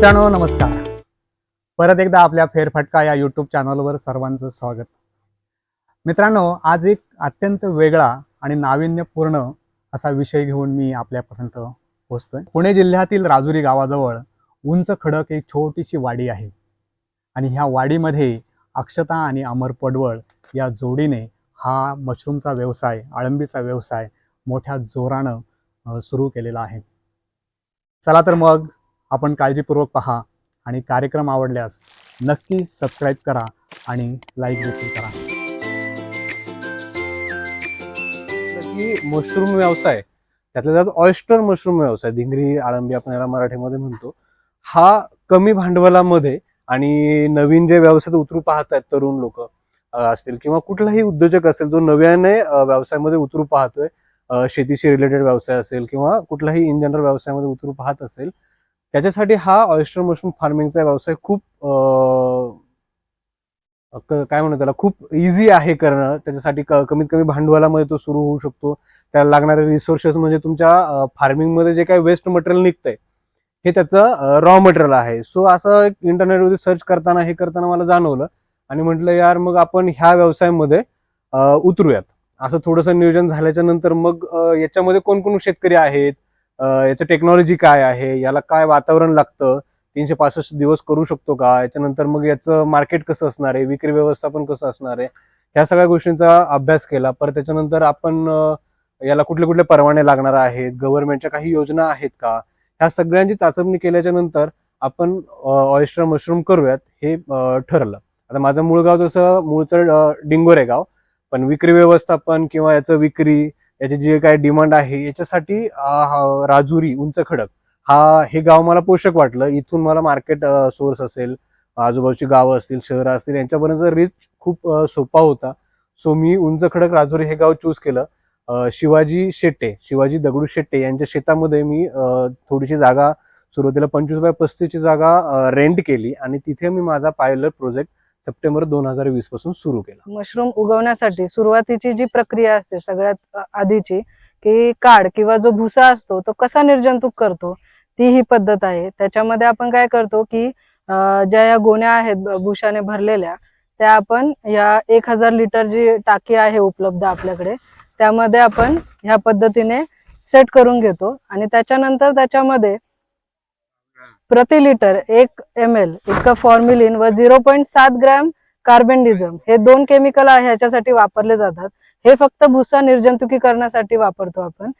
मित्रांनो नमस्कार. परत एकदा आपल्या फेरफटका या यूट्यूब चॅनलवर सर्वांचं स्वागत. मित्रांनो आज एक अत्यंत वेगळा आणि नाविन्यपूर्ण असा विषय घेऊन मी आपल्यापर्यंत पोहोचतोय. पुणे जिल्ह्यातील राजुरी गावाजवळ उंच खडक एक छोटीशी वाडी आहे. आणि ह्या वाडीमध्ये अक्षता आणि अमर पडवळ या जोडीने हा मशरूमचा व्यवसाय आळंबीचा व्यवसाय मोठ्या जोरानं सुरू केलेला आहे. चला तर मग आपण काळजीपूर्वक पहा आणि कार्यक्रम आवडल्यास नक्की सबस्क्राईब करा आणि लाईक देखील करा. की मशरूम व्यवसाय त्यातल्या त्यात ऑयस्टर मशरूम व्यवसाय धिंगरी आळंबी आपण याला मराठीमध्ये म्हणतो हा कमी भांडवलामध्ये आणि नवीन जे व्यवसायात उतरू पाहत आहेत तरुण लोक असतील किंवा कुठलाही उद्योजक असेल जो नव्याने व्यवसायामध्ये उतरू पाहतोय शेतीशी रिलेटेड व्यवसाय असेल किंवा कुठलाही इन जनरल व्यवसायामध्ये उतरू पाहत असेल त्याच्यासाठी हा ऑयस्टर मशरूम फार्मिंगचा व्यवसाय खूप काय म्हणू त्याला खूप इझी आहे करणं. त्याच्यासाठी कमीत कमी भांडवलामध्ये तो सुरू होऊ शकतो. त्याला लागणारे रिसोर्सेस म्हणजे तुमच्या फार्मिंगमध्ये जे काही वेस्ट मटेरियल निघतंय हे त्याचं रॉ मटेरियल आहे. सो असं एक इंटरनेटवरती सर्च करताना हे करताना मला जाणवलं आणि म्हटलं यार मग आपण ह्या व्यवसायामध्ये उतरूयात. असं थोडंसं नियोजन झाल्याच्यानंतर मग याच्यामध्ये कोण कोण शेतकरी आहेत? याचं टेक्नॉलॉजी काय आहे? याला काय वातावरण लागतं? तीनशे पासष्ट दिवस करू शकतो का? याच्यानंतर मग याचं मार्केट कसं असणार आहे? विक्री व्यवस्थापन कसं असणार आहे? ह्या सगळ्या गोष्टींचा अभ्यास केला. परत त्याच्यानंतर आपण याला कुठले कुठले परवाने लागणार आहेत? गव्हर्नमेंटच्या काही योजना आहेत का? ह्या सगळ्यांची चाचपणी केल्याच्यानंतर आपण ऑयस्टर मशरूम करूयात हे ठरलं. आता माझं मूळ गाव तसं मूळचं डिंगोरे गाव. पण विक्री व्यवस्थापन किंवा याचं विक्री याची जी काय डिमांड आहे याच्यासाठी हा राजुरी उंच खडक हा हे गाव मला पोषक वाटलं. इथून मला मार्केट सोर्स असेल आजूबाजूची गावं असतील शहरं असतील यांच्यापर्यंत रीच खूप सोपा होता. सो मी उंच खडक राजुरी हे गाव चूज केलं. शिवाजी शेट्टे शिवाजी दगडू शेट्टे यांच्या शेतामध्ये मी थोडीशी जागा सुरुवातीला पंचवीस बाय पस्तीसची जागा रेंट केली आणि तिथे मी माझा पायलट प्रोजेक्ट सप्टेंबर दोन हजार वीसपासून सुरू केला. मशरूम उगवण्यासाठी सुरुवातीची जी प्रक्रिया असते सगळ्यात आधीची की काड किंवा जो भुसा असतो तो कसा निर्जंतुक करतो ती ही पद्धत आहे. त्याच्यामध्ये आपण काय करतो की ज्या या गोण्या आहेत भुशाने भरलेल्या त्या आपण या एक हजार लिटर जी टाकी आहे उपलब्ध आपल्याकडे त्यामध्ये आपण ह्या पद्धतीने सेट करून घेतो. आणि त्याच्यानंतर त्याच्यामध्ये प्रति लिटर एक एम एल इतकं फॉर्म्युलिन व झिरो पॉईंट सात ग्रॅम कार्बेंडिझम हे दोन केमिकल आहे ह्याच्यासाठी वापरले जातात. हे फक्त भुसा निर्जंतुकीकरणासाठी वापरतो आपण.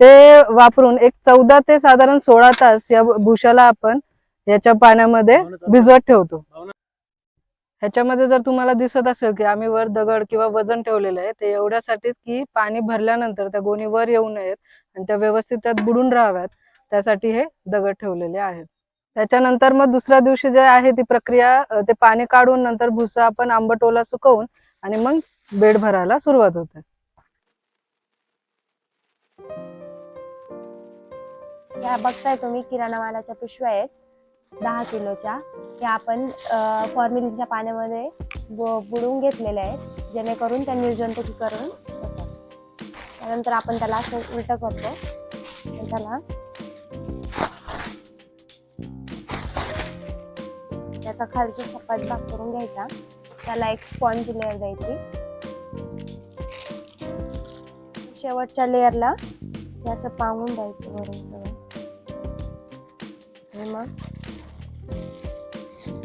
ते वापरून एक चौदा ते साधारण सोळा तास या भुशाला आपण याच्या पाण्यामध्ये भिजवत ठेवतो. ह्याच्यामध्ये जर तुम्हाला दिसत असेल की आम्ही वर दगड किंवा वजन ठेवलेलं आहे ते एवढ्यासाठीच की पाणी भरल्यानंतर त्या गोणी वर येऊ नयेत आणि त्या व्यवस्थित त्यात बुडून राहाव्यात त्यासाठी हे दगड ठेवलेले आहेत. त्याच्यानंतर मग दुसऱ्या दिवशी जे आहे ती प्रक्रिया ते पाणी काढून नंतर भुसा आपण आंबटोला सुकवून आणि मग बेड भरायला सुरुवात होते. ह्या बघताय तुम्ही किराणा मालाच्या पिशव्या आहेत दहा किलोच्या. त्या आपण फॉर्मिलिनच्या पाण्यामध्ये बुडून बुडवून घेतलेल्या आहेत जेणेकरून त्या निर्जंतुकीकरण होतात. त्यानंतर आपण त्याला असं उलट करतो. त्याला त्याचा खालची सपाट भाग करून घ्यायचा. त्याला एक स्पॉन्ज लेअर द्यायची. शेवटच्या लेअरला हे असं पाहून द्यायचं वरून सगळं. आणि मग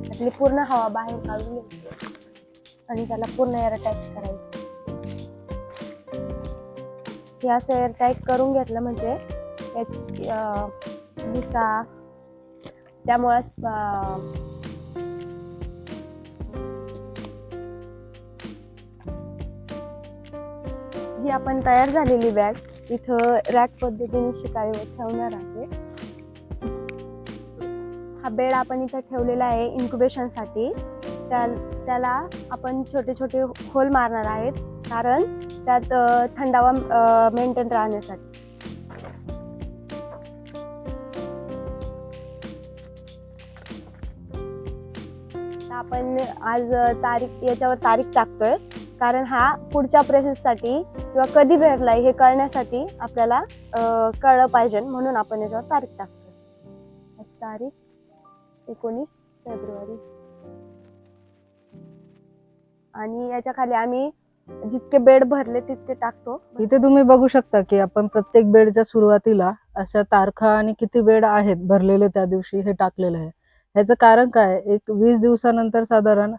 आपली पूर्ण हवा बाहेर काढून घ्यायची. आणि त्याला पूर्ण एअर टाईट करायचं. हे असं एअर टाईट करून घेतलं म्हणजे एक, भुसा त्यामुळं आपण तयार झालेली बॅग इथं रॅक पद्धतीने शिकारीवर ठेवणार आहे. हा बेड आपण इथं ठेवलेला आहे इन्क्युबेशनसाठी त्या त्याला आपण छोटे छोटे होल मारणार आहेत कारण त्यात थंडावा मेंटेन राहण्यासाठी. तर आपण आज तारीख याच्यावर तारीख टाकतोय. कारण हा पुढच्या प्रोसेससाठी किंवा कधी भेटलाय हे कळण्यासाठी आपल्याला कळलं पाहिजे म्हणून आपण याच्यावर तारीख टाकतो. तारीख एकोणीस फेब्रुवारी. आणि याच्या खाली आम्ही जितके बेड भरले तितके टाकतो. इथे तुम्ही बघू शकता की आपण प्रत्येक बेडच्या सुरुवातीला अशा तारखा आणि किती बेड आहेत भरलेले त्या दिवशी हे टाकलेलं आहे. ह्याचं कारण काय? एक वीस दिवसानंतर साधारण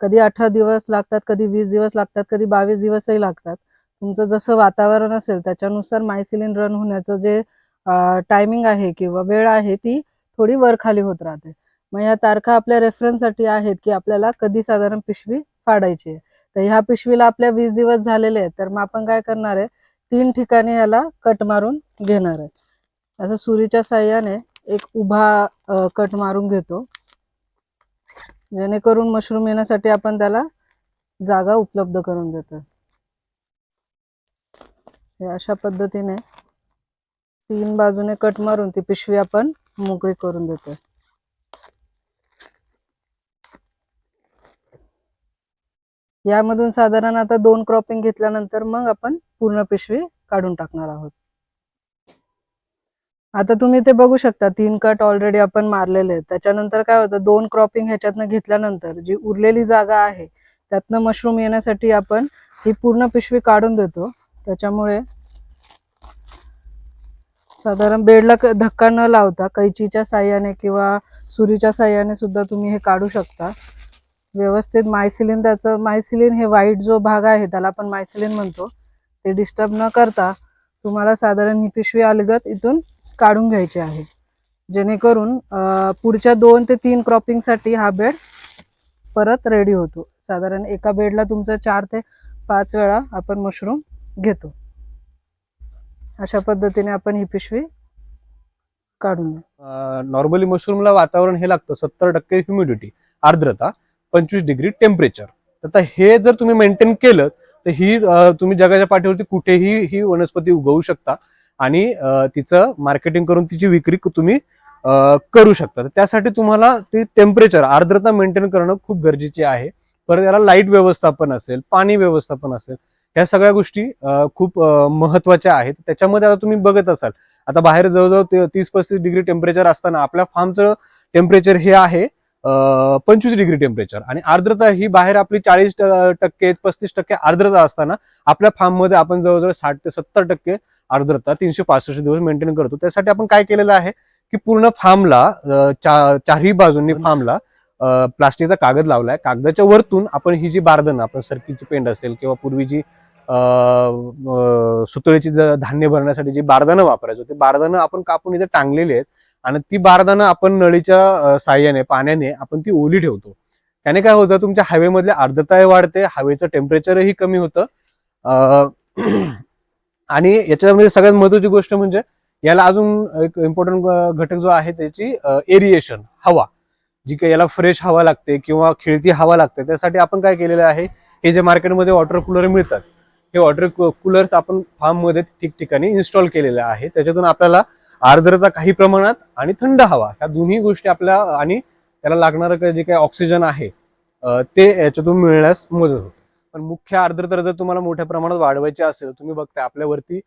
कधी अठरा दिवस लागतात कधी वीस दिवस लागतात कधी बावीस दिवसही लागतात. तुमचं जसं वातावरण असेल त्याच्यानुसार मायसिलिन रन होण्याचं जे टायमिंग आहे किंवा वेळ आहे ती थोडी वरखाली होत राहते. मग या तारखा आपल्या रेफरन्ससाठी आहेत की आपल्याला कधी साधारण पिशवी फाडायची आहे. तर ह्या पिशवीला आपल्या वीस दिवस झालेले आहेत. तर मग आपण काय करणार आहे? तीन ठिकाणी याला कट मारून घेणार आहे. असं सुरीच्या साह्याने एक उभा कट मारून घेतो. जेणेकरून मशरूम येण्यासाठी आपण त्याला जागा उपलब्ध करून देतो हे अशा पद्धतीने तीन बाजूने कट मारून ती पिशवी आपण मोकळी करून देतो यामधून साधारण आता दोन क्रॉपिंग घेतल्यानंतर मग आपण पूर्ण पिशवी काढून टाकणार आहोत. आता तुम्ही ते बघू शकता तीन कट ऑलरेडी आपण मारलेले आहेत. त्याच्यानंतर काय होतं दोन क्रॉपिंग ह्याच्यातनं घेतल्यानंतर जी उरलेली जागा आहे त्यातनं मशरूम येण्यासाठी आपण ही पूर्ण पिशवी काढून देतो. त्याच्यामुळे साधारण बेडला धक्का न लावता कैचीच्या साह्याने किंवा सुरीच्या साह्याने सुद्धा तुम्ही हे काढू शकता. व्यवस्थित मायसिलिन त्याचं मायसिलिन हे व्हाईट जो भाग आहे त्याला आपण मायसिलिन म्हणतो. ते डिस्टर्ब न करता तुम्हाला साधारण ही पिशवी अलगत इथून काढून घ्यायचे आहे. जेणेकरून पुढच्या दोन ते तीन क्रॉपिंगसाठी हा बेड परत रेडी होतो. साधारण एका बेडला तुमचा चार ते पाच वेळा आपण मशरूम घेतो. अशा पद्धतीने आपण ही पिशवी काढून नॉर्मली मशरूमला वातावरण हे लागतं सत्तर टक्के ह्युमिडिटी आर्द्रता पंचवीस डिग्री टेम्परेचर. आता हे जर तुम्ही मेंटेन केलं तर ही तुम्ही जगाच्या पाठीवरती कुठेही ही वनस्पती उगवू शकता. आणि तिचं मार्केटिंग करून तिची विक्री तुम्ही करू शकता. तर त्यासाठी तुम्हाला ती टेम्परेचर आर्द्रता मेंटेन करणं खूप गरजेचे आहे. परत याला लाइट व्यवस्थापन असेल पाणी व्यवस्थापन असेल ह्या सगळ्या गोष्टी खूप महत्त्वाच्या आहेत. त्याच्यामध्ये आता तुम्ही बघत असाल आता बाहेर जवळजवळ ते- तीस पस्तीस डिग्री टेम्परेचर असताना आपल्या फार्मचं टेम्परेचर हे आहे पंचवीस डिग्री टेम्परेचर आणि आर्द्रता ही बाहेर आपली चाळीस टक्के पस्तीस टक्के आर्द्रता असताना आपल्या फार्ममध्ये आपण जवळजवळ साठ ते सत्तर टक्के आर्द्रता तीनशे पासष्ट दिवस मेंटेन करतो. त्यासाठी आपण काय केलेलं आहे की पूर्ण फार्मला चारही बाजूंनी फार्मला प्लास्टिकचा कागद लावलाय. कागदाच्या वरतून आपण ही जी बारदन आपण सरकीची पेंड असेल किंवा पूर्वी जी सुतळीची धान्य भरण्यासाठी जी बारदानं वापरायचो ते बारदानं आपण कापून इथे टांगलेली आहेत आणि ती बारदानं आपण नळीच्या साह्याने पाण्याने आपण ती ओली ठेवतो. त्याने काय होतं तुमच्या हवेमधली आर्द्रताही वाढते हवेचं टेम्परेचरही कमी होतं. आणि याच्यामध्ये सगळ्यात महत्वाची गोष्ट म्हणजे याला अजून एक इम्पॉर्टंट घटक जो आहे त्याची एरिएशन हवा. जी काही याला फ्रेश हवा लागते किंवा खिळती हवा लागते त्यासाठी आपण काय केलेलं आहे हे जे मार्केटमध्ये वॉटर कूलर मिळतात हे वॉटर कूलर्स आपण फार्ममध्ये ठिकठिकाणी इन्स्टॉल केलेले आहे. त्याच्यातून आपल्याला आर्द्रता काही प्रमाणात आणि थंड हवा ह्या दोन्ही गोष्टी आपल्या आणि त्याला लागणारं जे काही ऑक्सिजन आहे ते याच्यातून मिळण्यास मदत होते. पण मुख्य आर्द्रता जर तुम्हाला मोठ्या प्रमाणात वाढवायची असेल तुम्ही बघताय आपल्यावरती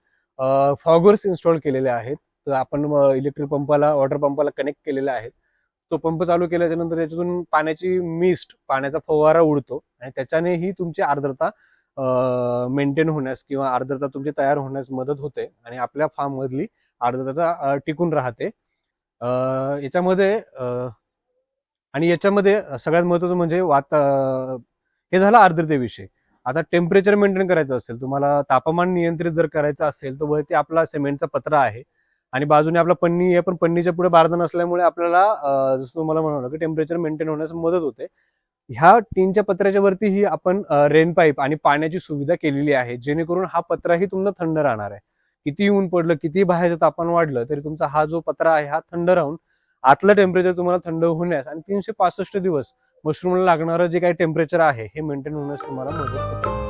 फॉगर्स इन्स्टॉल केलेले आहेत. तर आपण इलेक्ट्रिक पंपाला वॉटर पंपाला कनेक्ट केलेले आहेत तो पंप चालू केल्याच्यानंतर त्याच्यातून पाण्याची मिस्ट पाण्याचा फवारा उडतो आणि त्याच्यानेही तुमची आर्द्रता मेंटेन होण्यास किंवा आर्द्रता तुमची तयार होण्यास मदत होते आणि आपल्या फार्म मधली आर्द्रता टिकून राहते. याच्यामध्ये आणि याच्यामध्ये सगळ्यात महत्वाचं म्हणजे वाता हे झालं आर्द्रतेविषयी. आता टेम्परेचर मेंटेन करायचं असेल तुम्हाला तापमान नियंत्रित जर करायचं असेल तर वरती आपला सिमेंटचा पत्रा आहे. आणि बाजूने आपला पन्नी आहे पण पन्नीच्या पुढे बारदान असल्यामुळे आपल्याला जसं तुम्हाला म्हणालो की टेम्परेचर मेंटेन होण्यास मदत होते. ह्या टीनच्या पत्र्याच्या वरती ही आपण रेन पाईप आणि पाण्याची सुविधा केलेली आहे जेणेकरून हा पत्राही तुम्हाला थंड राहणार आहे. किती ऊन पडलं किती बाहेरचं तापमान वाढलं तरी तुमचा हा जो पत्रा आहे हा थंड राहून आतलं टेम्परेचर तुम्हाला थंड होण्यास आणि तीनशे पासष्ट दिवस मशरूमला लागणारं जे काही टेम्परेचर आहे हे मेंटेन होण्यास तुम्हाला मदत होते.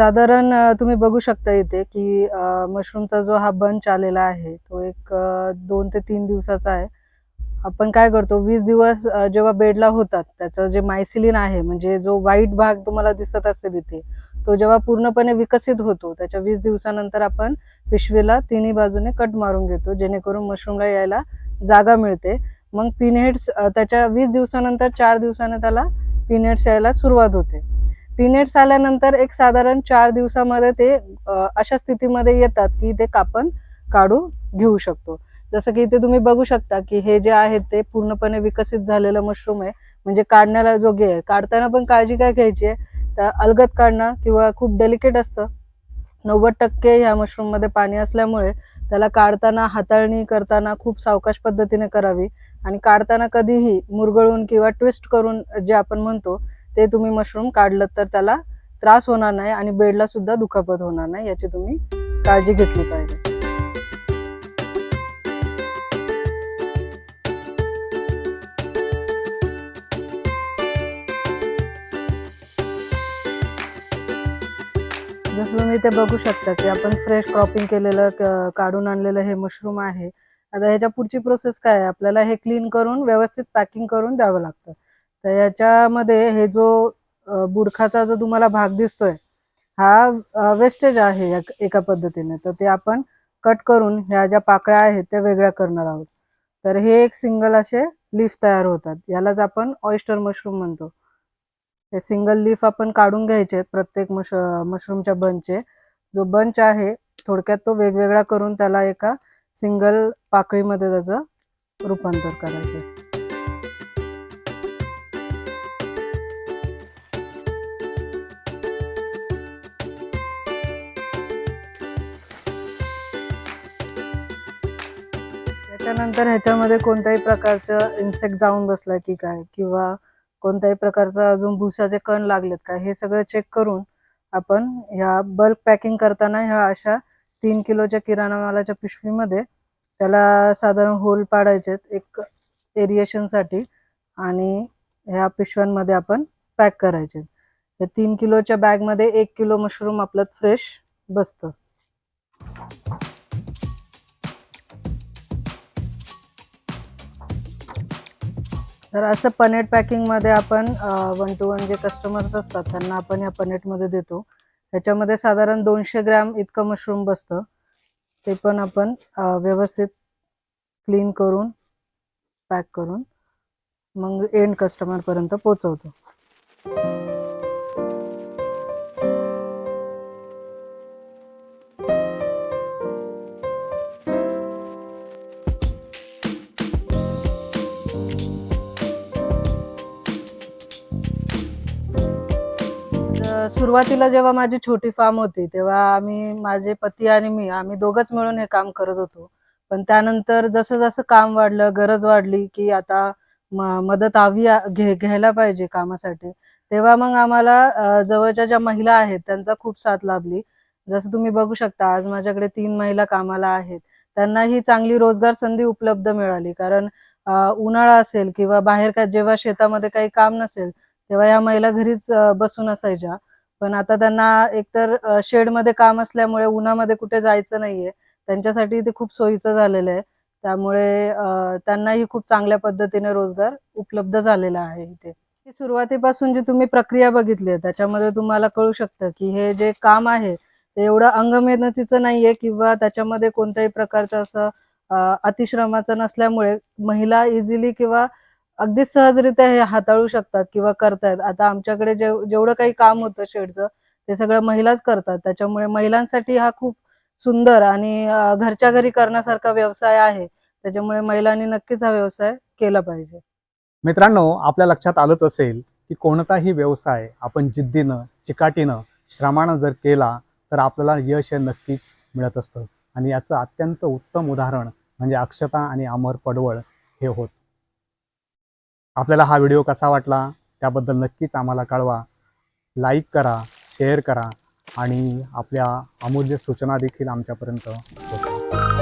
साधारण तुम्ही बघू शकता इथे की मशरूमचा जो हा बंच आलेला आहे तो एक दोन ते तीन दिवसाचा आहे. आपण काय करतो वीस दिवस जेव्हा बेडला होतात त्याचं जे मायसिलिन आहे म्हणजे जो व्हाईट भाग तुम्हाला दिसत असेल इथे तो जेव्हा पूर्णपणे विकसित होतो त्याच्या वीस दिवसानंतर आपण पिशवीला तिन्ही बाजूने कट मारून घेतो जेणेकरून मशरूमला यायला जागा मिळते. मग पिनहेड्स त्याच्या वीस दिवसानंतर चार दिवसाने त्याला पिनहेड्स यायला सुरुवात होते. पिनेट्स आल्यानंतर एक साधारण चार दिवसामध्ये ते अशा स्थितीमध्ये येतात की ते कापण काढू घेऊ शकतो. जसं की इथे तुम्ही बघू शकता की हे जे आहे ते पूर्णपणे विकसित झालेलं मशरूम आहे. म्हणजे काढण्याला जोगे आहे. काढताना पण काळजी काय घ्यायची आहे? तर अलगत काढणं किंवा खूप डेलिकेट असतं. नव्वद टक्के ह्या मशरूममध्ये पाणी असल्यामुळे त्याला काढताना हाताळणी करताना खूप सावकाश पद्धतीने करावी. आणि काढताना कधीही मुरगळून किंवा ट्विस्ट करून जे आपण म्हणतो ते तुम्ही मशरूम काढलं तर त्याला त्रास होणार नाही आणि बेडला सुद्धा दुखापत होणार नाही याची तुम्ही काळजी घेतली पाहिजे. जसं तुम्ही ते बघू शकता की आपण फ्रेश क्रॉपिंग केलेलं काढून आणलेलं हे मशरूम आहे. आता ह्याच्या पुढची प्रोसेस काय आहे? आपल्याला हे क्लीन करून व्यवस्थित पॅकिंग करून द्यावं लागतं. तर याच्यामध्ये हे जो बुडखाचा जो तुम्हाला भाग दिसतोय हा वेस्टेज आहे एका पद्धतीने. तर ते आपण कट करून ह्या ज्या पाकळ्या आहेत त्या वेगळ्या करणार आहोत. तर हे एक सिंगल असे लीफ तयार होतात. यालाच आपण ऑइस्टर मशरूम म्हणतो. हे सिंगल लीफ आपण काढून घ्यायचे प्रत्येक मश मशरूमच्या बंचचे जो बंच आहे थोडक्यात तो वेगवेगळा करून त्याला एका सिंगल पाकळीमध्ये त्याचं रूपांतर करायचे त्याच्यानंतर ह्याच्यामध्ये कोणत्याही प्रकारचं इन्सेक्ट जाऊन बसलाय की काय? किंवा कोणत्याही प्रकारचा अजून भुसाचे कण लागलेत का? हे सगळं चेक करून आपण ह्या बल्क पॅकिंग करताना ह्या अशा तीन किलोच्या किराणा मालाच्या पिशवीमध्ये त्याला साधारण होल पाडायचे एक एरिएशनसाठी आणि ह्या पिशव्यांमध्ये आपण पॅक करायचे या तीन किलोच्या बॅगमध्ये एक किलो मशरूम आपलं फ्रेश बसतं. तर असं पनेट पॅकिंगमध्ये आपण वन टू वन जे कस्टमर्स असतात त्यांना आपण या पनेटमध्ये देतो. ह्याच्यामध्ये साधारण दोनशे ग्रॅम इतकं मशरूम बसतं. ते पण आपण व्यवस्थित क्लीन करून पॅक करून मग एंड कस्टमरपर्यंत पोचवतो सुरुवातीला जेव्हा माझी छोटी फार्म होती तेव्हा आम्ही माझे पती आणि मी आम्ही दोघच मिळून हे काम करत होतो. पण त्यानंतर जसं जसं काम वाढलं गरज वाढली की आता मदत हवी घे घ्यायला पाहिजे कामासाठी तेव्हा मग आम्हाला जवळच्या ज्या महिला आहेत त्यांचा खूप साथ लाभली. जसं तुम्ही बघू शकता आज माझ्याकडे तीन महिला कामाला आहेत. त्यांना ही चांगली रोजगार संधी उपलब्ध मिळाली. कारण उन्हाळा असेल किंवा बाहेर का जेव्हा शेतामध्ये काही काम नसेल तेव्हा या महिला घरीच बसून असायच्या. पण आता त्यांना एकतर शेडमध्ये काम असल्यामुळे उन्हामध्ये कुठे जायचं नाहीये. त्यांच्यासाठी ते खूप सोयीचं झालेलं आहे. त्यामुळे त्यांनाही खूप चांगल्या पद्धतीने रोजगार उपलब्ध झालेला आहे इथे. सुरुवातीपासून जी तुम्ही प्रक्रिया बघितली आहे त्याच्यामध्ये तुम्हाला कळू शकतं की हे जे काम आहे ते एवढं अंगमेहनतीचं नाहीये किंवा त्याच्यामध्ये कोणत्याही प्रकारचं असं अतिश्रमाचं नसल्यामुळे महिला इझिली किंवा अगदी सहजरित्या हे हाताळू शकतात किंवा करतायत. आता आमच्याकडे जे जेवढं काही काम होतं शेडचं ते सगळं महिलाच करतात. त्याच्यामुळे महिलांसाठी हा खूप सुंदर आणि घरच्या घरी करण्यासारखा व्यवसाय आहे. त्याच्यामुळे महिलांनी नक्कीच हा व्यवसाय केला पाहिजे. मित्रांनो आपल्या लक्षात आलंच असेल की कोणताही व्यवसाय आपण जिद्दीनं चिकाटीनं श्रमानं जर केला तर आपल्याला यश हे नक्कीच मिळत असतं. आणि याचं अत्यंत उत्तम उदाहरण म्हणजे अक्षता आणि अमर पडवळ हे होत. आपल्याला हा व्हिडिओ कसा वाटला त्याबद्दल नक्कीच आम्हाला कळवा. लाईक करा शेअर करा आणि आपल्या अमूल्य सूचना देखील आमच्यापर्यंत पोहोचवा